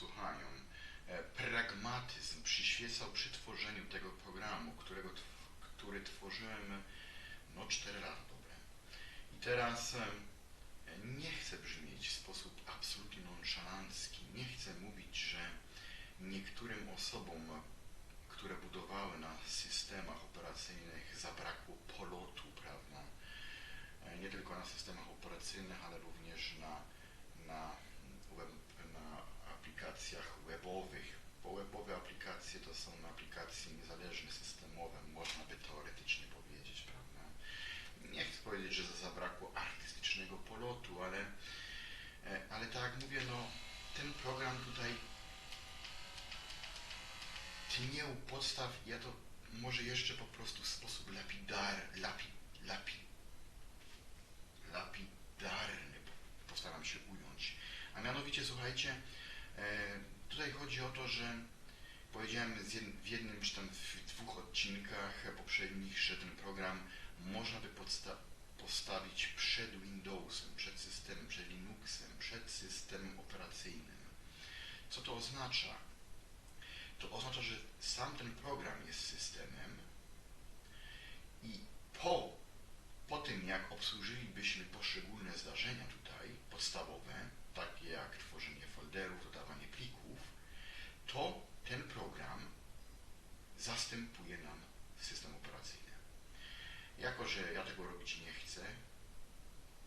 posłuchają. E, Pragmatyzm przyświecał przy tworzeniu tego programu, którego, który tworzyłem no 4 lata dobre. I teraz e, nie chcę brzmieć w sposób absolutnie nonszalancki. Nie chcę mówić, że niektórym osobom, które budowały na systemach operacyjnych, zabrakło polotu, prawda? E, Nie tylko na systemach operacyjnych, ale również na, na, web, na aplikacjach webowych. Bo webowe aplikacje to są aplikacje niezależne, można by teoretycznie powiedzieć, prawda? Nie chcę powiedzieć, że zabrakło artystycznego polotu, ale, e, ale tak jak mówię, no, ten program tutaj tnie u podstaw, ja to może jeszcze po prostu w sposób lapidar, lapi, lapi, lapidarny postaram się ująć. A mianowicie, słuchajcie, e, tutaj chodzi o to, że powiedziałem w jednym czy tam w dwóch odcinkach poprzednich, że ten program można by postawić przed Windowsem, przed systemem, przed Linuxem, przed systemem operacyjnym. Co to oznacza? To oznacza, że sam ten program jest systemem i po, po tym, jak obsłużylibyśmy poszczególne zdarzenia tutaj, podstawowe, takie jak tworzenie folderów, dodawanie plików, to ten program zastępuje nam system operacyjny. Jako, że ja tego robić nie chcę,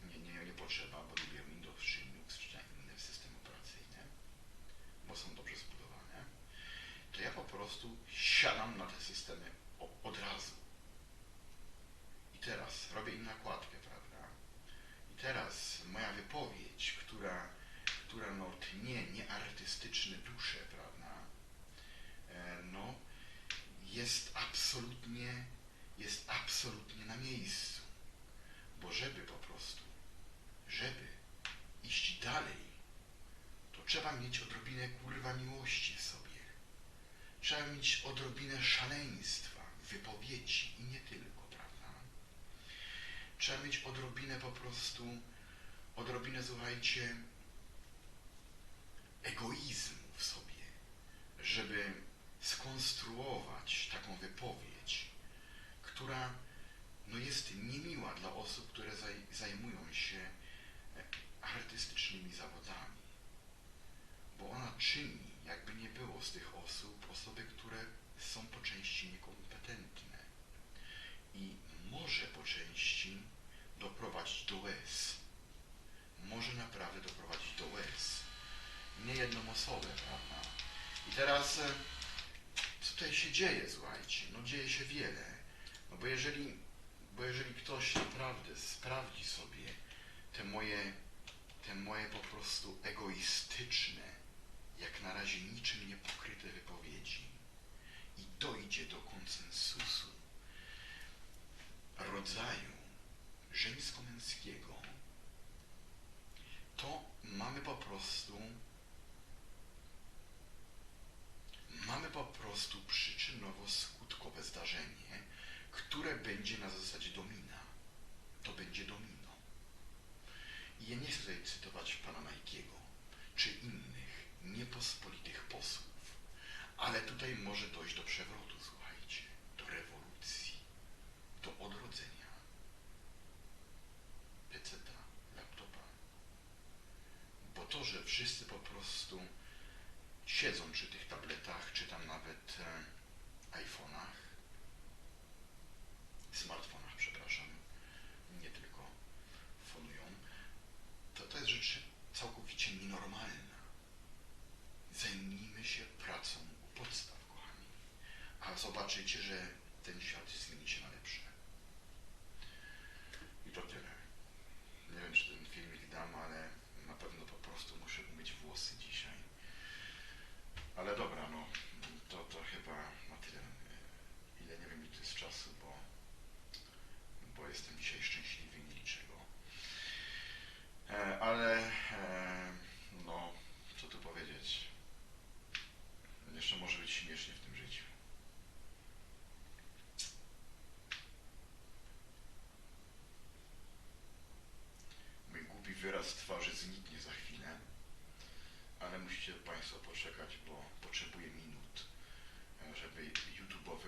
nie, nie, nie potrzeba, bo lubię Windows czy Linux czy inne systemy operacyjne, bo są dobrze zbudowane, to ja po prostu siadam na te systemy od razu. I teraz robię im nakładkę, prawda? I teraz moja wypowiedź, która, która no tnie nieartystyczne dusze, prawda? E, no, jest absolutnie, jest absolutnie na miejscu. Bo żeby po prostu, żeby iść dalej, to trzeba mieć odrobinę kurwa miłości w sobie. Trzeba mieć odrobinę szaleństwa w wypowiedzi i nie tylko, prawda? Trzeba mieć odrobinę po prostu, odrobinę, słuchajcie, egoizmu w sobie, żeby skonstruować taką wypowiedź, która no, jest niemiła dla osób, które zaj, zajmują się e, artystycznymi zawodami. Bo ona czyni, jakby nie było z tych osób, osoby, które są po części niekompetentne i może po części doprowadzić do łez. Może naprawdę doprowadzić do łez. Nie jedną osobę, prawda? I teraz e, co tutaj się dzieje, słuchajcie? No dzieje się wiele. No bo jeżeli, bo jeżeli ktoś naprawdę sprawdzi sobie te moje, te moje po prostu egoistyczne, jak na razie niczym nie pokryte wypowiedzi i dojdzie do konsensusu rodzaju żeńsko-męskiego, to mamy po prostu mamy po prostu przyczynowo-skutkowe zdarzenie, które będzie na zasadzie domina. To będzie domino. I ja nie chcę tutaj cytować pana Majkiego, czy innych niepospolitych posłów, ale tutaj może dojść do przewrotu, słuchajcie, do rewolucji, do odrodzenia. peceta, laptopa. Bo to, że wszyscy po prostu siedzą przy tych tabletach, czy tam nawet e, iPhone'ach, smartfonach, przepraszam, nie tylko fonują, to, to jest rzecz całkowicie nienormalna. Zajmijmy się pracą u podstaw, kochani. A zobaczycie, że ten świat zmieni się na lepsze. z twarzy zniknie za chwilę, ale musicie Państwo poczekać, bo potrzebuję minut, e, żeby YouTube'owy